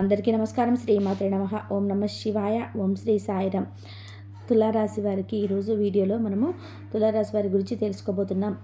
అందరికీ నమస్కారం. శ్రీమాతృ నమ. ఓం నమ శివాయ. ఓం శ్రీ సాయిరామ్ తులారాశి వారికి ఈరోజు వీడియోలో మనము తులారాశి వారి గురించి తెలుసుకోబోతున్నాం.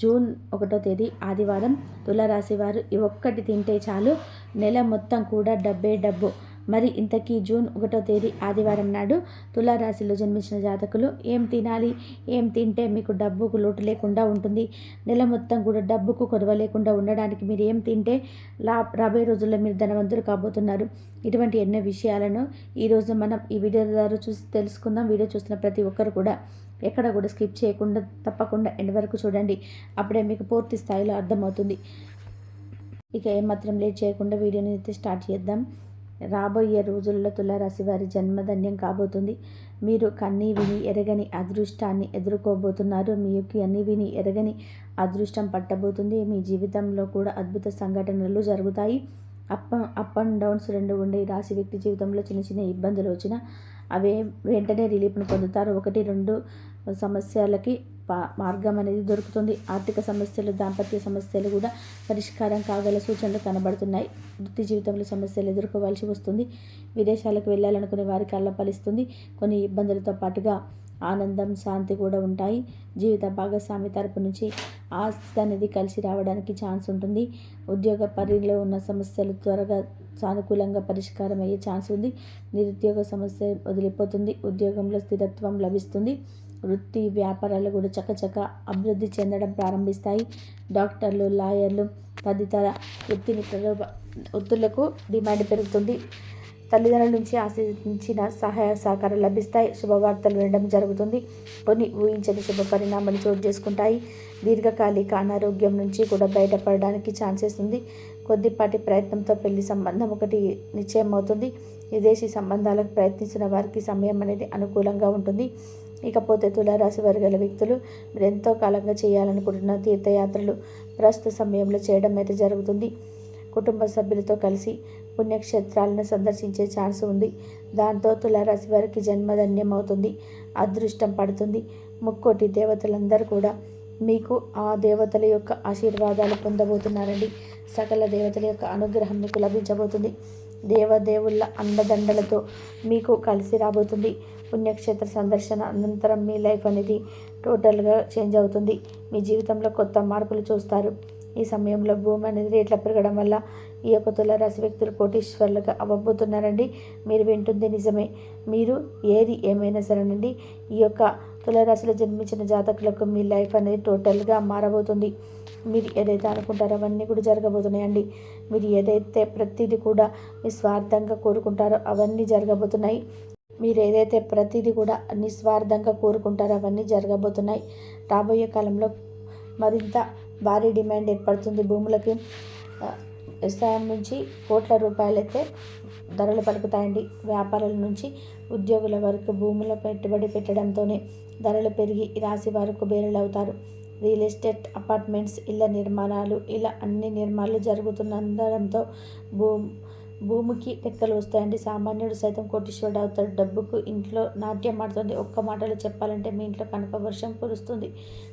జూన్ ఒకటో తేదీ ఆదివారం తులారాశి వారు ఈ ఒక్కటి తింటే చాలు నెల మొత్తం కూడా డబ్బే డబ్బు. మరి ఇంతకీ జూన్ ఒకటో తేదీ ఆదివారం నాడు తులారాశిలో జన్మించిన జాతకులు ఏం తినాలి ఏం తింటే మీకు డబ్బుకు లోటు లేకుండా ఉంటుంది? నెల మొత్తం కూడా డబ్బుకు కొరవ లేకుండా ఉండడానికి మీరు ఏం తింటే లా రాబోయే రోజుల్లో మీరు ధనవంతులు కాబోతున్నారు? ఇటువంటి ఎన్నో విషయాలను ఈరోజు మనం ఈ వీడియో ద్వారా చూసి తెలుసుకుందాం. వీడియో చూస్తున్న ప్రతి ఒక్కరు కూడా ఎక్కడ కూడా స్కిప్ చేయకుండా తప్పకుండా ఎండ్ వరకు చూడండి. అప్పుడే మీకు పూర్తి స్థాయిలో అర్థమవుతుంది. ఇక ఏమాత్రం లేట్ చేయకుండా వీడియోని అయితే స్టార్ట్ చేద్దాం. రాబోయే రోజుల్లో తులారాశి వారి జన్మధన్యం కాబోతుంది. మీరు కన్నీ విని ఎరగని అదృష్టాన్ని ఎదుర్కోబోతున్నారు. మీకు అన్ని విని ఎరగని అదృష్టం పట్టబోతుంది. మీ జీవితంలో కూడా అద్భుత సంఘటనలు జరుగుతాయి. అప్ అప్ అండ్ డౌన్స్ రెండు ఉండే రాశి వ్యక్తి జీవితంలో చిన్న చిన్న ఇబ్బందులు వచ్చినా అవే వెంటనే రిలీఫ్ను పొందుతారు. ఒకటి రెండు సమస్యలకి మార్గం అనేది దొరుకుతుంది. ఆర్థిక సమస్యలు దాంపత్య సమస్యలు కూడా పరిష్కారం కాగల సూచనలు కనబడుతున్నాయి. వృత్తి జీవితంలో సమస్యలు ఎదుర్కోవాల్సి వస్తుంది. విదేశాలకు వెళ్ళాలనుకునే వారికి అల్ల ఫలిస్తుంది కొన్ని ఇబ్బందులతో పాటుగా ఆనందం శాంతి కూడా ఉంటాయి. జీవిత భాగస్వామి తరపు నుంచి ఆస్తి అనేది కలిసి రావడానికి ఛాన్స్ ఉంటుంది. ఉద్యోగ పరిధిలో ఉన్న సమస్యలు త్వరగా సానుకూలంగా పరిష్కారం అయ్యే ఛాన్స్ ఉంది. నిరుద్యోగ సమస్య వదిలిపోతుంది. ఉద్యోగంలో స్థిరత్వం లభిస్తుంది. వృత్తి వ్యాపారాలు కూడా చకచక అభివృద్ధి చెందడం ప్రారంభిస్తాయి. డాక్టర్లు లాయర్లు తదితర వృత్తిని వృత్తులకు డిమాండ్ పెరుగుతుంది. తల్లిదండ్రుల నుంచి ఆశించిన సహాయ సహకారాలు లభిస్తాయి. శుభవార్తలు వినడం జరుగుతుంది. కొన్ని ఊహించని శుభ పరిణామాలు చోటు చేసుకుంటాయి. దీర్ఘకాలిక అనారోగ్యం నుంచి కూడా బయటపడడానికి ఛాన్సెస్ ఉంది. కొద్దిపాటి ప్రయత్నంతో పెళ్ళి సంబంధం ఒకటి నిశ్చయం అవుతుంది విదేశీ సంబంధాలకు ప్రయత్నిస్తున్న వారికి సమయం అనేది అనుకూలంగా ఉంటుంది. ఇకపోతే తులారాశి వర్గాల వ్యక్తులు మీరు ఎంతో కాలంగా చేయాలనుకుంటున్న తీర్థయాత్రలు ప్రస్తుత సమయంలో చేయడం అయితే జరుగుతుంది. కుటుంబ సభ్యులతో కలిసి పుణ్యక్షేత్రాలను సందర్శించే ఛాన్స్ ఉంది. దాంతో తులారాశి వారికి జన్మధన్యం అవుతుంది అదృష్టం పడుతుంది. ముక్కోటి దేవతలందరూ కూడా మీకు ఆ దేవతల యొక్క ఆశీర్వాదాలు పొందబోతున్నారండి. సకల దేవతల యొక్క అనుగ్రహం మీకు లభించబోతుంది. దేవదేవుళ్ళ అండదండలతో మీకు కలిసి రాబోతుంది. పుణ్యక్షేత్ర సందర్శన అనంతరం మీ లైఫ్ అనేది టోటల్గా చేంజ్ అవుతుంది. మీ జీవితంలో కొత్త మార్పులు చూస్తారు. ఈ సమయంలో భూమి అనేది రేట్ల పెరగడం వల్ల ఈ యొక్క తులారాశి వ్యక్తులు కోటీశ్వర్లుగా అవ్వబోతున్నారండి. మీరు వింటుంది నిజమే. మీరు ఏది ఏమైనా సరేనండి. ఈ యొక్క తులారాశిలో జన్మించిన జాతకులకు మీ లైఫ్ అనేది టోటల్గా మారబోతుంది. మీరు ఏదైతే అనుకుంటారో అవన్నీ కూడా జరగబోతున్నాయండి. మీరు ఏదైతే ప్రతిదీ కూడా మీ స్వార్థంగా కోరుకుంటారో అవన్నీ జరగబోతున్నాయి. మీరు ఏదైతే ప్రతిదీ కూడా నిస్వార్థంగా కోరుకుంటారో అవన్నీ జరగబోతున్నాయి. రాబోయే కాలంలో మరింత భారీ డిమాండ్ ఏర్పడుతుంది భూములకి. వ్యవసాయం నుంచి కోట్ల రూపాయలైతే ధరలు పలుకుతాయండి. వ్యాపారుల నుంచి ఉద్యోగుల వరకు భూముల పెట్టుబడి పెట్టడంతోనే ధరలు పెరిగి రాశి వరకు బేరలు అవుతారు రియల్ ఎస్టేట్ అపార్ట్మెంట్స్ ఇళ్ళ నిర్మాణాలు ఇలా అన్ని నిర్మాణాలు జరుగుతుండడంతో భూ భూమికి లెక్కలు వస్తాయండి. సామాన్యుడు సైతం కోటీశ్వరుడు అవుతాడు. డబ్బుకు ఇంట్లో నాట్యం ఆడుతుంది. ఒక్క మాటలు చెప్పాలంటే మీ ఇంట్లో కనుక వర్షం కురుస్తుంది.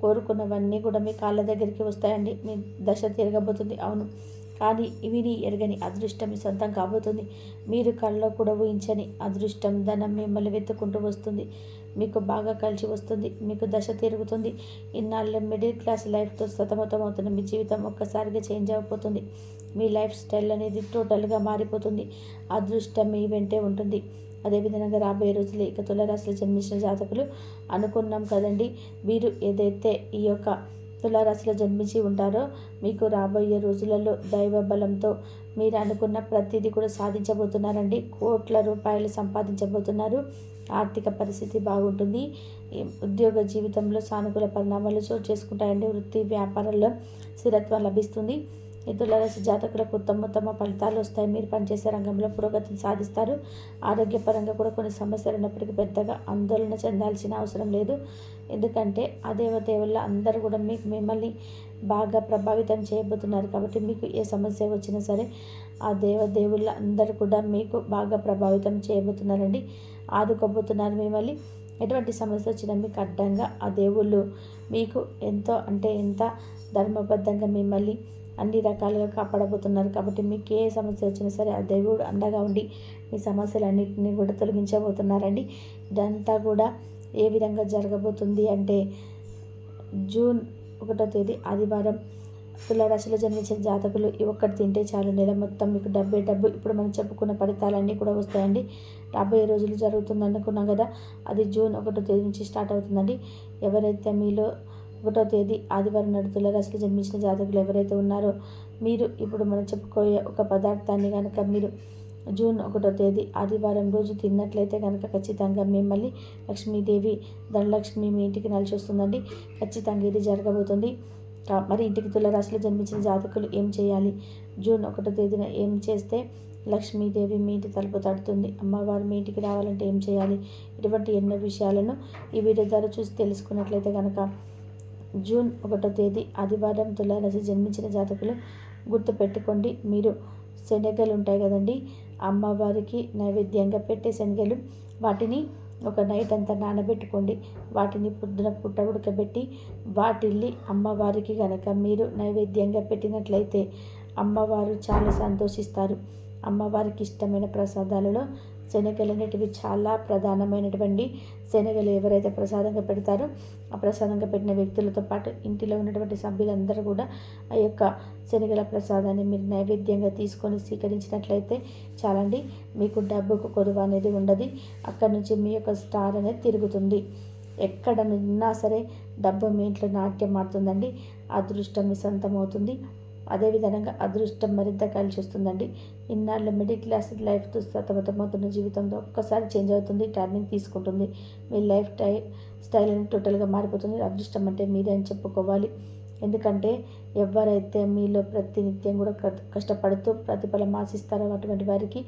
కోరుకున్నవన్నీ కూడా మీ కాళ్ళ దగ్గరికి వస్తాయండి. మీ దశ తిరగబోతుంది. అవును. కానీ విని ఎరగని అదృష్టం మీ సొంతం కాబోతుంది. మీరు కళ్ళలో కూడా ఊహించని అదృష్టం ధనం మిమ్మల్ని వెతుక్కుంటూ వస్తుంది. మీకు బాగా కలిసి వస్తుంది. మీకు దశ తిరుగుతుంది. ఇన్నాళ్ళు మిడిల్ క్లాస్ లైఫ్తో సతమతమవుతున్న మీ జీవితం ఒక్కసారిగా చేంజ్ అయిపోతుంది మీ లైఫ్ స్టైల్ అనేది టోటల్గా మారిపోతుంది. అదృష్టం మీ వెంటే ఉంటుంది. అదేవిధంగా రాబోయే రోజులు ఇక తులరాశిలో జన్మించిన జాతకులు అనుకున్నాం కదండి. వీరు ఏదైతే ఈ యొక్క తులారాశిలో జన్మించి ఉంటారో మీకు రాబోయే రోజులలో దైవ బలంతో మీరు అనుకున్న ప్రతిదీ కూడా సాధించబోతున్నారండి. కోట్ల రూపాయలు సంపాదించబోతున్నారు. ఆర్థిక పరిస్థితి బాగుంటుంది. ఉద్యోగ జీవితంలో సానుకూల పరిణామాలు చోటు చేసుకుంటాయండి. వృత్తి వ్యాపారాల్లో స్థిరత్వం లభిస్తుంది. ఈ తులారాశి జాతకులకు ఉత్తమ ఉత్తమ ఫలితాలు వస్తాయి. మీరు పనిచేసే రంగంలో పురోగతిని సాధిస్తారు. ఆరోగ్యపరంగా కూడా కొన్ని సమస్యలు ఉన్నప్పటికీ పెద్దగా ఆందోళన చెందాల్సిన అవసరం లేదు. ఎందుకంటే ఆ దేవదేవుళ్ళ అందరూ కూడా మీకు మిమ్మల్ని బాగా ప్రభావితం చేయబోతున్నారు కాబట్టి మీకు ఏ సమస్య వచ్చినా సరే ఆ దేవదేవుళ్ళ అందరూ కూడా మీకు బాగా ప్రభావితం చేయబోతున్నారండి. ఆదుకోబోతున్నారు మిమ్మల్ని. ఎటువంటి సమస్య వచ్చినా మీకు అడ్డంగా ఆ దేవుళ్ళు మీకు ఎంతో అంటే ఎంత ధర్మబద్ధంగా మిమ్మల్ని అన్ని రకాలుగా కాపాడబోతున్నారు కాబట్టి మీకు ఏ సమస్య వచ్చినా సరే ఆ దేవుడు అండగా ఉండి మీ సమస్యలన్నింటినీ కూడా తొలగించబోతున్నారండి. ఇదంతా కూడా ఏ విధంగా జరగబోతుంది అంటే జూన్ ఒకటో తేదీ ఆదివారం తులారాశిలో జన్మించిన జాతకులు ఒక్కటి తింటే చాలు. నెల మొత్తం మీకు డబ్బే డబ్బు. ఇప్పుడు మనం చెప్పుకున్న ఫలితాలన్నీ కూడా వస్తాయండి. రాబోయే రోజులు జరుగుతుంది అనుకున్నాం కదా అది జూన్ ఒకటో తేదీ నుంచి స్టార్ట్ అవుతుందండి. ఎవరైతే మీలో ఒకటో తేదీ ఆదివారం నాడు తులరాశికి జన్మించిన జాతకులు ఎవరైతే ఉన్నారో మీరు ఇప్పుడు మనం చెప్పుకోయే ఒక పదార్థాన్ని కనుక మీరు జూన్ ఒకటో తేదీ ఆదివారం రోజు తిన్నట్లయితే కనుక ఖచ్చితంగా మిమ్మల్ని లక్ష్మీదేవి ధనలక్ష్మి మీ ఇంటికి నలిచి వస్తుందండి. ఖచ్చితంగా ఇది జరగబోతుంది. మరి ఇంటికి తులరాశిలో జన్మించిన జాతకులు ఏం చేయాలి? జూన్ ఒకటో తేదీన ఏం చేస్తే లక్ష్మీదేవి మీ ఇంటి తలుపు తడుతుంది? అమ్మవారు మీ ఇంటికి రావాలంటే ఏం చేయాలి? ఇటువంటి ఎన్నో విషయాలను ఈ వీడియో ద్వారా చూసి తెలుసుకున్నట్లయితే కనుక జూన్ ఒకటో తేదీ ఆదివారం తులారాశి జన్మించిన జాతకులు గుర్తుపెట్టుకోండి. మీరు శనగలు ఉంటాయి కదండి అమ్మవారికి నైవేద్యంగా పెట్టే శనగలు. వాటిని ఒక నైట్ అంతా నానబెట్టుకోండి. వాటిని పొద్దున పుట్ట ఉడకబెట్టి వాటిల్ని అమ్మవారికి కనుక మీరు నైవేద్యంగా పెట్టినట్లయితే అమ్మవారు చాలా సంతోషిస్తారు. అమ్మవారికి ఇష్టమైన ప్రసాదాలలో శనగలు అనేటివి చాలా ప్రధానమైనటువంటి శనగలు ఎవరైతే ప్రసాదంగా పెడతారో ఆ ప్రసాదంగా పెట్టిన వ్యక్తులతో పాటు ఇంటిలో ఉన్నటువంటి సభ్యులందరూ కూడా ఆ యొక్క శనగల ప్రసాదాన్ని మీరు నైవేద్యంగా తీసుకొని స్వీకరించినట్లయితే చాలండి. మీకు డబ్బుకు కొరువు అనేది ఉండదు. అక్కడ నుంచి మీ యొక్క స్టార్ అనేది తిరుగుతుంది. ఎక్కడ ఉన్నా సరే డబ్బు మీ ఇంట్లో నాట్యం ఆడుతుందండి. అదృష్టం మీ సొంతం అవుతుంది అదేవిధంగా అదృష్టం మరింత కలిసి వస్తుందండి ఇన్నాళ్ళు మిడిల్ క్లాస్ లైఫ్తో సతమతమవుతున్న జీవితంలో ఒక్కసారి చేంజ్ అవుతుంది టర్నింగ్ తీసుకుంటుంది. మీ లైఫ్ టై స్టైల్ అనేది టోటల్గా మారిపోతుంది. అదృష్టం అంటే మీరే అని చెప్పుకోవాలి. ఎందుకంటే ఎవరైతే మీలో ప్రతినిత్యం కూడా కష్టపడుతూ ప్రతిఫలం ఆశిస్తారో అటువంటి వారికి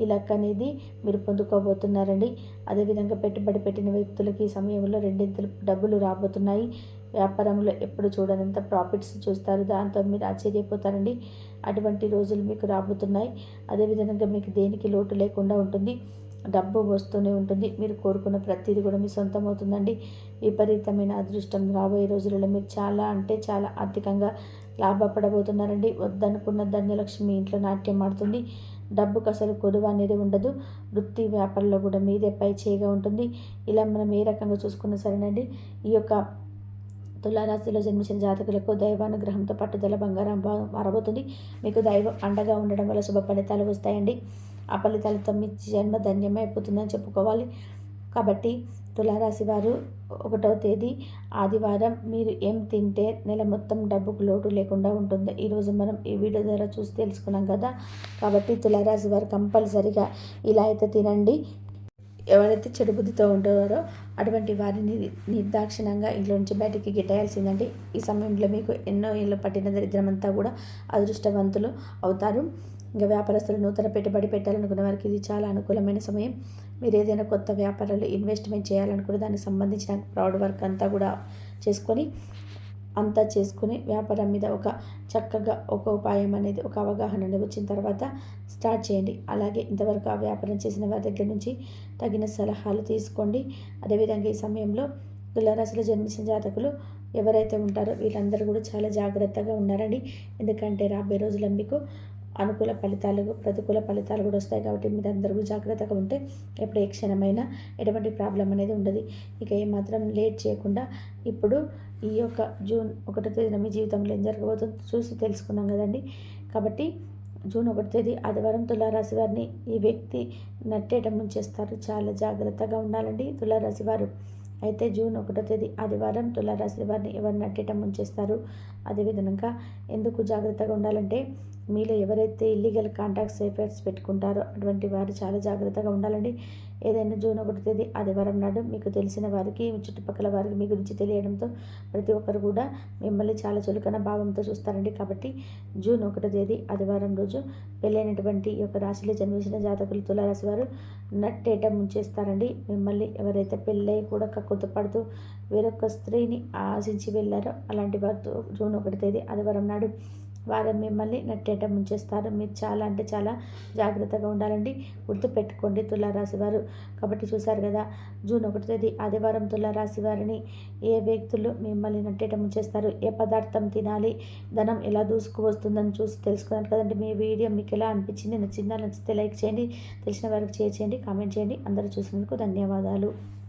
ఈ లక్ అనేది మీరు పొందుకోబోతున్నారండి. అదేవిధంగా పెట్టుబడి పెట్టిన వ్యక్తులకి ఈ సమయంలో రెండింతలు డబ్బులు రాబోతున్నాయి. వ్యాపారంలో ఎప్పుడు చూడనంత ప్రాఫిట్స్ చూస్తారు. దాంతో మీరు ఆశ్చర్యపోతారండి. అటువంటి రోజులు మీకు రాబోతున్నాయి. అదేవిధంగా మీకు దేనికి లోటు లేకుండా ఉంటుంది. డబ్బు వస్తూనే ఉంటుంది. మీరు కోరుకున్న ప్రతిదీ కూడా మీ సొంతం అవుతుందండి. విపరీతమైన అదృష్టం. రాబోయే రోజులలో మీరు చాలా అంటే చాలా ఆర్థికంగా లాభపడబోతున్నారండి. వద్దనుకున్న ధన్యలక్ష్మి ఇంట్లో నాట్యం ఆడుతుంది. డబ్బుకు అసలు కొదువ అనేది ఉండదు. వృత్తి వ్యాపారంలో కూడా మీదే పై చేయగా ఉంటుంది. ఇలా మనం ఏ రకంగా చూసుకున్నా సరేనండి. ఈ యొక్క తులారాశిలో జన్మించిన జాతకులకు దైవానుగ్రహంతో పట్టుదల బంగారం మారబోతుంది మీకు దైవం అండగా ఉండడం వల్ల శుభ ఫలితాలు వస్తాయండి. ఆ ఫలితాలతో మీ జన్మ ధన్యమైపోతుందని చెప్పుకోవాలి. కాబట్టి తులారాశి వారు ఒకటవ తేదీ ఆదివారం మీరు ఏం తింటే నెల మొత్తం డబ్బుకు లోటు లేకుండా ఉంటుంది. ఈరోజు మనం ఈ వీడియో ద్వారా చూసి తెలుసుకున్నాం కదా. కాబట్టి తులారాశి వారు కంపల్సరిగా ఇలా అయితే తినండి. ఎవరైతే చెడు బుద్ధితో ఉంటారో అటువంటి వారిని నిర్దాక్షిణంగా ఇంట్లో నుంచి బయటికి గిట్టేయాల్సిందండి ఈ సమయంలో మీకు ఎన్నో ఇళ్ళు పట్టిన దరిద్రమంతా కూడా అదృష్టవంతులు అవుతారు. ఇంకా వ్యాపారస్తులు నూతన పెట్టుబడి పెట్టాలనుకున్న వారికి ఇది చాలా అనుకూలమైన సమయం. మీరు ఏదైనా కొత్త వ్యాపారాలు ఇన్వెస్ట్మెంట్ చేయాలనుకున్న దానికి సంబంధించిన ప్రౌడ్ వర్క్ అంతా కూడా చేసుకొని అంతా చేసుకుని వ్యాపారం మీద ఒక చక్కగా ఒక ఉపాయం అనేది ఒక అవగాహన అనేది వచ్చిన తర్వాత స్టార్ట్ చేయండి. అలాగే ఇంతవరకు ఆ వ్యాపారం చేసిన వారి దగ్గర నుంచి తగిన సలహాలు తీసుకోండి. అదేవిధంగా ఈ సమయంలో తులారాశిలో జన్మించిన జాతకులు ఎవరైతే ఉంటారో వీళ్ళందరూ కూడా చాలా జాగ్రత్తగా ఉన్నారండి. ఎందుకంటే రాబోయే రోజుల్లో మీకు అనుకూల ఫలితాలు ప్రతికూల ఫలితాలు కూడా వస్తాయి కాబట్టి మీరు అందరూ జాగ్రత్తగా ఉంటే ఎప్పుడు ఏ క్షణమైనా ఎటువంటి ప్రాబ్లం అనేది ఉండదు. ఇక ఏమాత్రం లేట్ చేయకుండా ఇప్పుడు ఈ యొక్క జూన్ ఒకటో తేదీన మీ జీవితంలో ఏం జరగబోతుందో చూసి తెలుసుకున్నాం కదండి. కాబట్టి జూన్ ఒకటి తేదీ ఆదివారం తులారాశి వారిని ఈ వ్యక్తి నట్టేయటం చేస్తారు చాలా జాగ్రత్తగా ఉండాలండి తులారాశి వారు. అయితే జూన్ ఒకటో తేదీ ఆదివారం తులారాశి వారిని ఎవరు నట్టేయటం ముంచేస్తారు అదేవిధంగా ఎందుకు జాగ్రత్తగా ఉండాలంటే మీలో ఎవరైతే ఇల్లీగల్ కాంటాక్ట్స్ ఎఫైర్స్ పెట్టుకుంటారో అటువంటి వారు చాలా జాగ్రత్తగా ఉండాలండి. ఏదైనా జూన్ ఒకటి తేదీ ఆదివారం నాడు మీకు తెలిసిన వారికి మీ చుట్టుపక్కల వారికి మీ గురించి తెలియడంతో ప్రతి ఒక్కరు కూడా మిమ్మల్ని చాలా చులకన భావంతో చూస్తారండి. కాబట్టి జూన్ ఒకటో తేదీ ఆదివారం రోజు పెళ్ళైనటువంటి ఈ యొక్క రాశిలో జన్మించిన జాతకులు తులారాశి వారు నట్టేట ముంచేస్తారండి. మిమ్మల్ని ఎవరైతే పెళ్ళై కూడా కక్కుతూ పడుతూ వేరొక స్త్రీని ఆశించి వెళ్ళారో అలాంటి వారితో జూన్ ఒకటి తేదీ ఆదివారం నాడు వారు మిమ్మల్ని నట్టేట ముంచేస్తారు. మీరు చాలా అంటే చాలా జాగ్రత్తగా ఉండాలండి. గుర్తుపెట్టుకోండి తులారాశి వారు. కాబట్టి చూశారు కదా జూన్ ఒకటో తేదీ ఆదివారం తులారాశి వారిని ఏ వ్యక్తులు మిమ్మల్ని నట్టేట ముంచేస్తారు? ఏ పదార్థం తినాలి? ధనం ఎలా దూసుకు వస్తుందని చూసి తెలుసుకున్నాను కదండి. మీ వీడియో మీకు ఎలా అనిపించింది? నచ్చిందా? నచ్చితే లైక్ చేయండి. తెలిసిన వారికి షేర్ చేయండి. కామెంట్ చేయండి. అందరూ చూసినందుకు ధన్యవాదాలు.